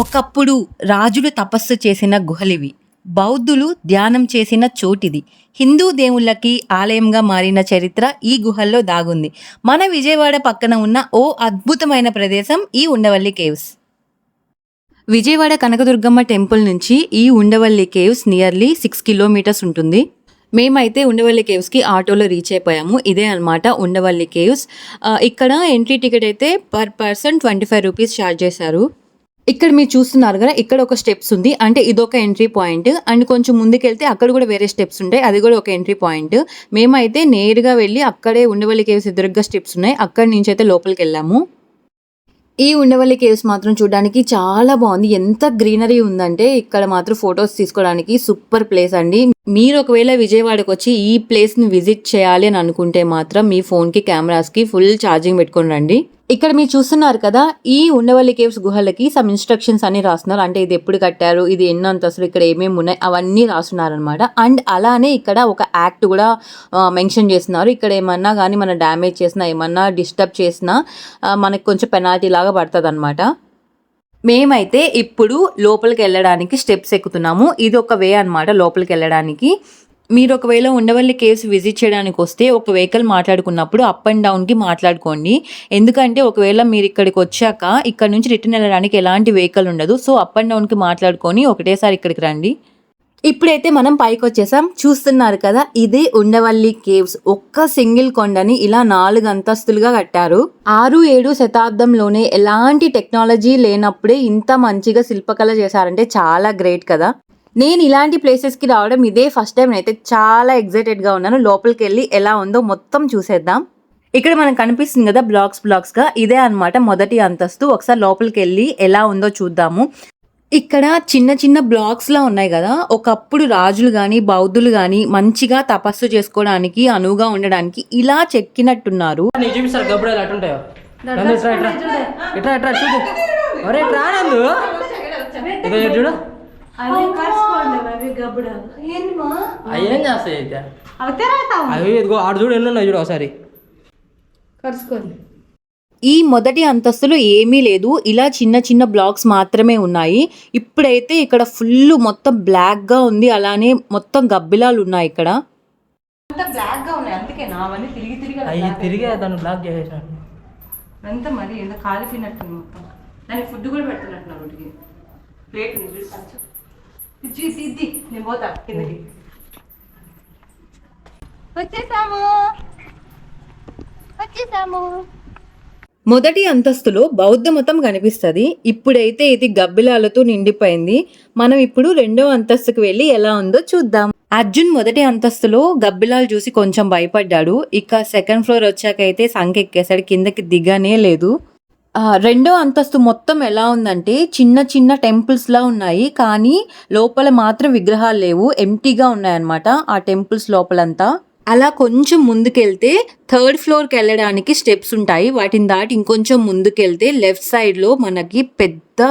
ఒకప్పుడు రాజులు తపస్సు చేసిన గుహలివి బౌద్ధులు ధ్యానం చేసిన చోటిది. హిందూ దేవుళ్ళకి ఆలయంగా మారిన చరిత్ర ఈ గుహల్లో దాగుంది. మన విజయవాడ పక్కన ఉన్న ఓ అద్భుతమైన ప్రదేశం ఈ ఉండవల్లి కేవ్స్. విజయవాడ కనకదుర్గమ్మ టెంపుల్ నుంచి ఈ Undavalli caves nearly six kilometres ఉంటుంది. మేమైతే ఉండవల్లి కేవ్స్కి ఆటోలో రీచ్ అయిపోయాము. ఇదే అనమాట ఉండవల్లి కేవ్స్. ఇక్కడ ఎంట్రీ టికెట్ అయితే per person twenty five rupees charge చేశారు. ఇక్కడ మీరు చూస్తున్నారు కదా ఇక్కడ ఒక స్టెప్స్ ఉంది. అంటే ఇదొక ఎంట్రీ పాయింట్ అండ్ కొంచెం ముందుకెళ్తే అక్కడ కూడా వేరే స్టెప్స్ ఉంటాయి. అది కూడా ఒక ఎంట్రీ పాయింట్ మేమైతే నేరుగా వెళ్ళి అక్కడే ఉండవల్లి కేవ్స్ ఎదురుగా స్టెప్స్ ఉన్నాయి. అక్కడి నుంచి అయితే లోపలికి వెళ్ళాము. ఈ ఉండవల్లి కేవ్స్ మాత్రం చూడడానికి చాలా బాగుంది. ఎంత గ్రీనరీ ఉందంటే ఇక్కడ మాత్రం ఫొటోస్ తీసుకోవడానికి సూపర్ ప్లేస్ అండి. మీరు ఒకవేళ విజయవాడకు వచ్చి ఈ ప్లేస్ని విజిట్ చేయాలి అని అనుకుంటే మాత్రం మీ ఫోన్కి కెమెరాస్కి ఫుల్ ఛార్జింగ్ పెట్టుకుని రండి. ఇక్కడ మీరు చూస్తున్నారు కదా ఈ ఉండవల్లి కేవ్స్ గుహలకి సమ్ ఇన్స్ట్రక్షన్స్ అన్ని రాస్తున్నారు. అంటే ఇది ఎప్పుడు కట్టారు ఇది ఎన్నో అంతస్తులు ఇక్కడ ఏమేమి ఉన్నాయి అవన్నీ రాస్తున్నారు అనమాట అండ్ అలానే ఇక్కడ ఒక యాక్ట్ కూడా మెన్షన్ చేస్తున్నారు. ఇక్కడ ఏమన్నా కానీ మనం డ్యామేజ్ చేసినా ఏమన్నా డిస్టర్బ్ చేసినా మనకు కొంచెం పెనాల్టీ లాగా పడుతుంది అనమాట మేమైతే ఇప్పుడు లోపలికి వెళ్ళడానికి స్టెప్స్ ఎక్కుతున్నాము. ఇది ఒక వే అన్నమాట లోపలికి వెళ్ళడానికి. మీరు ఒకవేళ ఉండవల్లి కేవ్స్ విజిట్ చేయడానికి వస్తే ఒక వెహికల్ మాట్లాడుకున్నప్పుడు అప్ అండ్ డౌన్కి మాట్లాడుకోండి. ఎందుకంటే ఒకవేళ మీరు ఇక్కడికి వచ్చాక ఇక్కడ నుంచి రిటర్న్ వెళ్ళడానికి ఎలాంటి వెహికల్ ఉండదు. సో అప్ అండ్ డౌన్కి మాట్లాడుకొని ఒకటేసారి ఇక్కడికి రండి. ఇప్పుడైతే మనం పైకి వచ్చేసాం చూస్తున్నారు కదా ఇదే ఉండవల్లి కేవ్స్. ఒక్క సింగిల్ కొండని ఇలా నాలుగు అంతస్తులుగా కట్టారు. ఆరు ఏడు శతాబ్దంలోనే ఎలాంటి టెక్నాలజీ లేనప్పుడే ఇంత మంచిగా శిల్పకళ చేశారంటే చాలా గ్రేట్ కదా. నేను ఇలాంటి ప్లేసెస్కి రావడం ఇదే ఫస్ట్ టైం అయితే చాలా ఎగ్జైటెడ్గా ఉన్నాను. లోపలికి వెళ్ళి ఎలా ఉందో మొత్తం చూసేద్దాం. ఇక్కడ మనకు కనిపిస్తుంది కదా బ్లాక్స్ బ్లాక్స్గా. ఇదే అన్నమాట మొదటి అంతస్తు. ఒకసారి లోపలికి వెళ్ళి ఎలా ఉందో చూద్దాము. ఇక్కడ చిన్న చిన్న బ్లాక్స్ లా ఉన్నాయి కదా. ఒకప్పుడు రాజులు గాని బౌద్ధులు గాని మంచిగా తపస్సు చేసుకోవడానికి అనువుగా ఉండడానికి ఇలా చెక్కినట్టున్నారు. చూడు. చేస్తాయి అయితే? అవి ఇదిగో ఆడు చూడు ఎన్ని ఉన్నాయి చూడు ఒకసారి. కలుసుకోండి ఈ మొదటి అంతస్తులో ఏమీ లేదు. ఇలా చిన్న చిన్న బ్లాక్స్ మాత్రమే ఉన్నాయి. ఇప్పుడైతే ఇక్కడ ఫుల్ మొత్తం బ్లాక్గా ఉంది. అలానే మొత్తం గబ్బిలాలు ఉన్నాయి ఇక్కడ. తిరిగి బ్లాక్ చేసేసాడు అంతా మరి కాలిపోయినట్టు మొత్తం. దానికి ఫుడ్ కూడా పెడుతున్నట్టున్నారు వాటికి ప్లేట్ నేను పోతా కిందకి. వచ్చేసాము వచ్చేసాము మొదటి అంతస్తులో బౌద్ధ మతం కనిపిస్తుంది. ఇప్పుడైతే ఇది గబ్బిలాలతో నిండిపోయింది. మనం ఇప్పుడు రెండో అంతస్తుకు వెళ్ళి ఎలా ఉందో చూద్దాం. అర్జున్ మొదటి అంతస్తులో గబ్బిలాలు చూసి కొంచెం భయపడ్డాడు. ఇక సెకండ్ ఫ్లోర్ వచ్చాకైతే సంఖ్య ఎక్కేసాడు కిందకి దిగనే లేదు. రెండో అంతస్తు మొత్తం ఎలా ఉందంటే చిన్న చిన్న టెంపుల్స్లా ఉన్నాయి కానీ లోపల మాత్రం విగ్రహాలు లేవు ఎంటీగా ఉన్నాయన్నమాట ఆ టెంపుల్స్ లోపలంతా. అలా కొంచెం ముందుకెళ్తే థర్డ్ ఫ్లోర్కి వెళ్ళడానికి స్టెప్స్ ఉంటాయి వాటిని దాటి ఇంకొంచెం ముందుకెళ్తే లెఫ్ట్ సైడ్లో మనకి పెద్ద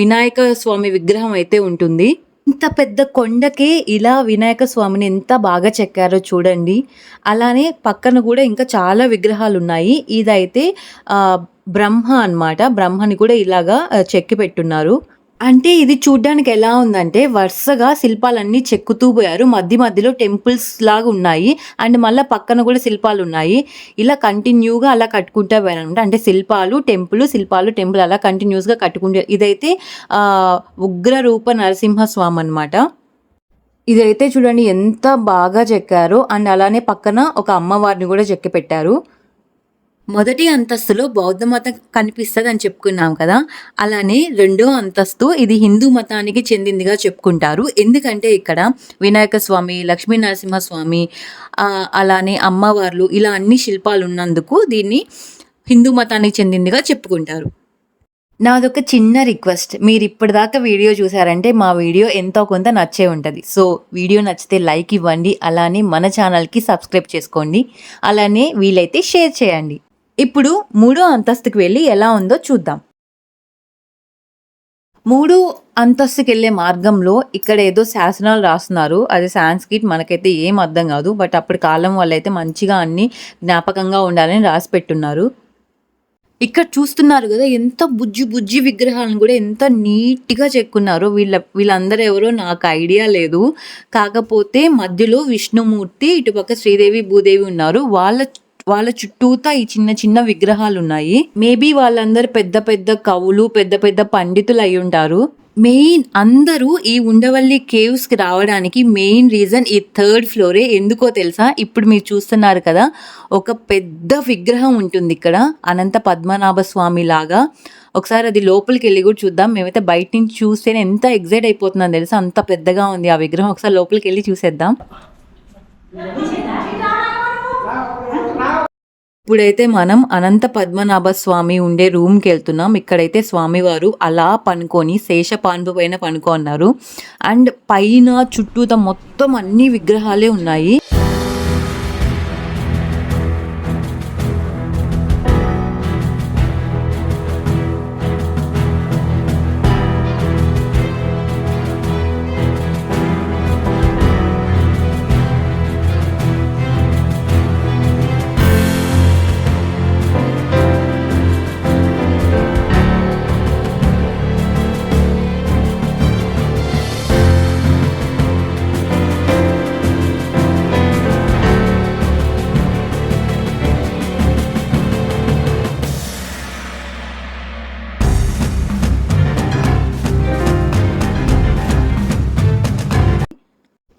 వినాయక స్వామి విగ్రహం అయితే ఉంటుంది. ఇంత పెద్ద కొండకే ఇలా వినాయక స్వామిని ఎంత బాగా చెక్కారో చూడండి. అలానే పక్కన కూడా ఇంకా చాలా విగ్రహాలు ఉన్నాయి. ఇదైతే బ్రహ్మ అన్నమాట. బ్రహ్మని కూడా ఇలాగా చెక్కి పెట్టున్నారు. అంటే ఇది చూడ్డానికి ఎలా ఉందంటే వరుసగా శిల్పాలన్నీ చెక్కుతూ పోయారు. మధ్య మధ్యలో టెంపుల్స్ లాగా ఉన్నాయి. అండ్ మళ్ళీ పక్కన కూడా శిల్పాలు ఉన్నాయి. ఇలా కంటిన్యూగా అలా కట్టుకుంటూ పోయారనమాట అంటే శిల్పాలు టెంపుల్ శిల్పాలు టెంపుల్ అలా కంటిన్యూస్గా కట్టుకుంటే ఇదైతే ఉగ్రరూప ఉగ్ర రూప నరసింహస్వామి అనమాట ఇదైతే చూడండి ఎంత బాగా చెక్కారో. అండ్ అలానే పక్కన ఒక అమ్మవారిని కూడా చెక్కి పెట్టారు. మొదటి అంతస్తులో బౌద్ధ మతం కనిపిస్తుంది అని చెప్పుకున్నాం కదా. అలానే రెండో అంతస్తు ఇది హిందూ మతానికి చెందిందిగా చెప్పుకుంటారు. ఎందుకంటే ఇక్కడ వినాయక స్వామి లక్ష్మీ నరసింహస్వామి అలానే అమ్మవార్లు ఇలా అన్ని శిల్పాలు ఉన్నందుకు దీన్ని హిందూ మతానికి చెందిందిగా చెప్పుకుంటారు. నాదొక చిన్న రిక్వెస్ట్. మీరు ఇప్పటిదాకా వీడియో చూసారంటే మా వీడియో ఎంతో కొంత నచ్చే ఉంటుంది. సో వీడియో నచ్చితే లైక్ ఇవ్వండి. అలానే మన ఛానల్కి సబ్స్క్రైబ్ చేసుకోండి. అలానే వీలైతే షేర్ చేయండి. ఇప్పుడు మూడో అంతస్తుకి వెళ్ళి ఎలా ఉందో చూద్దాం. మూడు అంతస్తుకి వెళ్ళే మార్గంలో ఇక్కడ ఏదో శాసనాలు రాస్తున్నారు. అది సాంస్క్రిట్ మనకైతే ఏం అర్థం కాదు. బట్ అప్పటి కాలం వాళ్ళైతే మంచిగా అన్ని జ్ఞాపకంగా ఉండాలని రాసి పెట్టున్నారు. ఇక్కడ చూస్తున్నారు కదా ఎంత బుజ్జి బుజ్జి విగ్రహాలను కూడా ఎంత నీట్గా చెక్కున్నారో. వీళ్ళ వీళ్ళందరూ ఎవరో నాకు ఐడియా లేదు. కాకపోతే మధ్యలో విష్ణుమూర్తి ఇటుపక్క శ్రీదేవి భూదేవి ఉన్నారు. వాళ్ళ వాళ్ళ చుట్టూతా ఈ చిన్న చిన్న విగ్రహాలు ఉన్నాయి మేబీ వాళ్ళందరూ పెద్ద పెద్ద కవులు పెద్ద పెద్ద పండితులు అయి ఉంటారు. మెయిన్ అందరూ ఈ ఉండవల్లి కేవ్స్కి రావడానికి మెయిన్ రీజన్ ఈ థర్డ్ ఫ్లోరే. ఎందుకో తెలుసా? ఇప్పుడు మీరు చూస్తున్నారు కదా ఒక పెద్ద విగ్రహం ఉంటుంది ఇక్కడ. అనంత పద్మనాభ స్వామి లాగా. ఒకసారి అది లోపలికి వెళ్ళి కూడా చూద్దాం. మేమైతే బయట నుంచి చూస్తేనే ఎంత ఎగ్జైట్ అయిపోతుందో తెలుసా? అంత పెద్దగా ఉంది ఆ విగ్రహం. ఒకసారి లోపలికి వెళ్ళి చూసేద్దాం. ఇప్పుడైతే మనం అనంత పద్మనాభ స్వామి ఉండే రూమ్కి వెళ్తున్నాం. ఇక్కడైతే స్వామివారు అలా పనుకొని శేషపాన్పు పైన పనుకున్నారు. అండ్ పైన చుట్టూత మొత్తం అన్ని విగ్రహాలే ఉన్నాయి.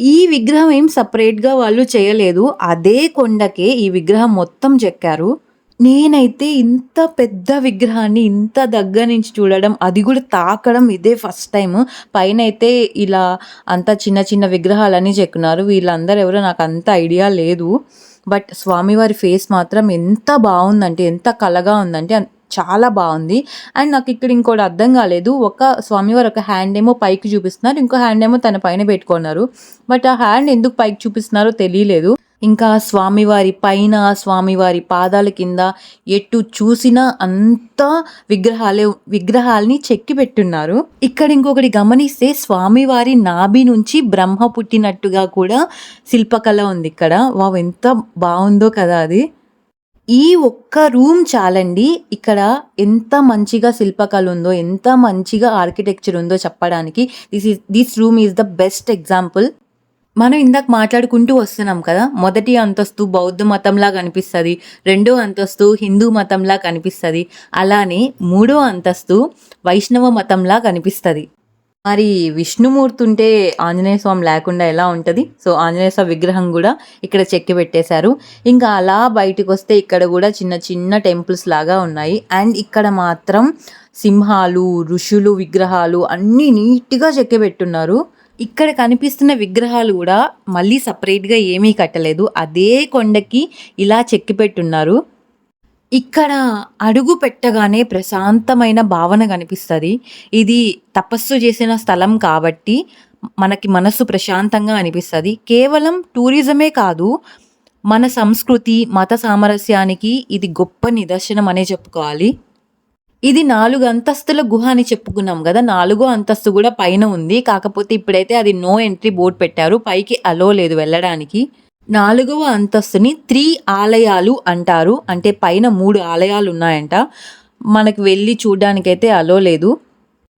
ఈ విగ్రహం ఏం సపరేట్గా వాళ్ళు చేయలేదు. అదే కొండకే ఈ విగ్రహం మొత్తం చెక్కారు. నేనైతే ఇంత పెద్ద విగ్రహాన్ని ఇంత దగ్గర నుంచి చూడడం అది కూడా తాకడం ఇదే ఫస్ట్ టైం పైన అయితే ఇలా అంత చిన్న చిన్న విగ్రహాలని చెక్కున్నారు. వీళ్ళందరూ ఎవరో నాకు అంత ఐడియా లేదు. బట్ స్వామివారి ఫేస్ మాత్రం ఎంత బాగుందంటే ఎంత కలగా ఉందంటే చాలా బాగుంది. అండ్ నాకు ఇక్కడ ఇంకోటి అర్థం కాలేదు. ఒక స్వామివారు ఒక హ్యాండ్ ఏమో పైకి చూపిస్తున్నారు. ఇంకో హ్యాండ్ ఏమో తన పైన పెట్టుకున్నారు. బట్ ఆ హ్యాండ్ ఎందుకు పైకి చూపిస్తున్నారో తెలియలేదు. ఇంకా స్వామివారి పైన స్వామివారి పాదాల కింద ఎటు చూసినా అంతా విగ్రహాలే విగ్రహాల్ని చెక్కి పెట్టున్నారు. ఇక్కడ ఇంకొకటి గమనిస్తే స్వామివారి నాభి నుంచి బ్రహ్మ పుట్టినట్టుగా కూడా శిల్పకళ ఉంది ఇక్కడ. వావ్ ఎంత బాగుందో కదా అది. ఈ ఒక్క రూమ్ చాలండి ఇక్కడ ఎంత మంచిగా శిల్పకళ ఉందో ఎంత మంచిగా ఆర్కిటెక్చర్ ఉందో చెప్పడానికి. This is this room is the best example మనం ఇందాక మాట్లాడుకుంటూ వస్తున్నాం కదా మొదటి అంతస్తు బౌద్ధ మతంలా కనిపిస్తుంది రెండో అంతస్తు హిందూ మతంలా కనిపిస్తుంది అలానే మూడో అంతస్తు వైష్ణవ మతంలా కనిపిస్తుంది. మరి విష్ణుమూర్తి ఉంటే ఆంజనేయ స్వామి లేకుండా ఎలా ఉంటుంది? సో ఆంజనేయ స్వామి విగ్రహం కూడా ఇక్కడ చెక్కి పెట్టేశారు. ఇంకా అలా బయటకు వస్తే ఇక్కడ కూడా చిన్న చిన్న టెంపుల్స్ లాగా ఉన్నాయి. అండ్ ఇక్కడ మాత్రం సింహాలు ఋషులు విగ్రహాలు అన్నీ నీట్గా చెక్కి పెట్టున్నారు. ఇక్కడ కనిపిస్తున్న విగ్రహాలు కూడా మళ్ళీ సపరేట్గా ఏమీ కట్టలేదు. అదే కొండకి ఇలా చెక్కి పెట్టున్నారు. ఇక్కడ అడుగు పెట్టగానే ప్రశాంతమైన భావన కనిపిస్తుంది. ఇది తపస్సు చేసిన స్థలం కాబట్టి మనకి మనసు ప్రశాంతంగా అనిపిస్తుంది. కేవలం టూరిజమే కాదు మన సంస్కృతి మత సామరస్యానికి ఇది గొప్ప నిదర్శనం అనే చెప్పుకోవాలి. ఇది నాలుగు అంతస్తుల గుహ అని చెప్పుకున్నాం కదా నాలుగో అంతస్తు కూడా పైన ఉంది. కాకపోతే ఇప్పుడైతే అది నో ఎంట్రీ బోర్డు పెట్టారు. పైకి అలో లేదు వెళ్ళడానికి. నాలుగవ అంతస్తుని త్రీ ఆలయాలు అంటారు. అంటే పైన మూడు ఆలయాలు ఉన్నాయంట మనకు వెళ్ళి చూడడానికైతే అలో లేదు.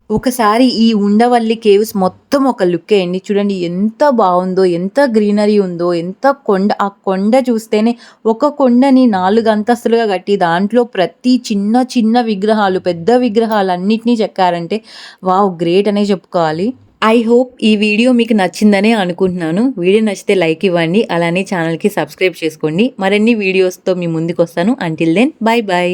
ఒకసారి ఈ ఉండవల్లి కేవ్స్ మొత్తం ఒక లుక్ వేయండి చూడండి ఎంత బాగుందో ఎంత గ్రీనరీ ఉందో ఎంత కొండ ఆ కొండ చూస్తేనే ఒక కొండని నాలుగు అంతస్తులుగా కట్టి దాంట్లో ప్రతి చిన్న చిన్న విగ్రహాలు పెద్ద విగ్రహాలు అన్నిటినీ చెక్కారంటే వావ్ గ్రేట్ అనే చెప్పుకోవాలి. ఐ హోప్ ఈ వీడియో మీకు నచ్చిందనే అనుకుంటున్నాను. వీడియో నచ్చితే లైక్ ఇవ్వండి అలానే ఛానల్కి సబ్స్క్రైబ్ చేసుకోండి. మరిన్ని వీడియోస్తో మీ ముందుకు వస్తాను అంటిల్ దెన్ బాయ్ బాయ్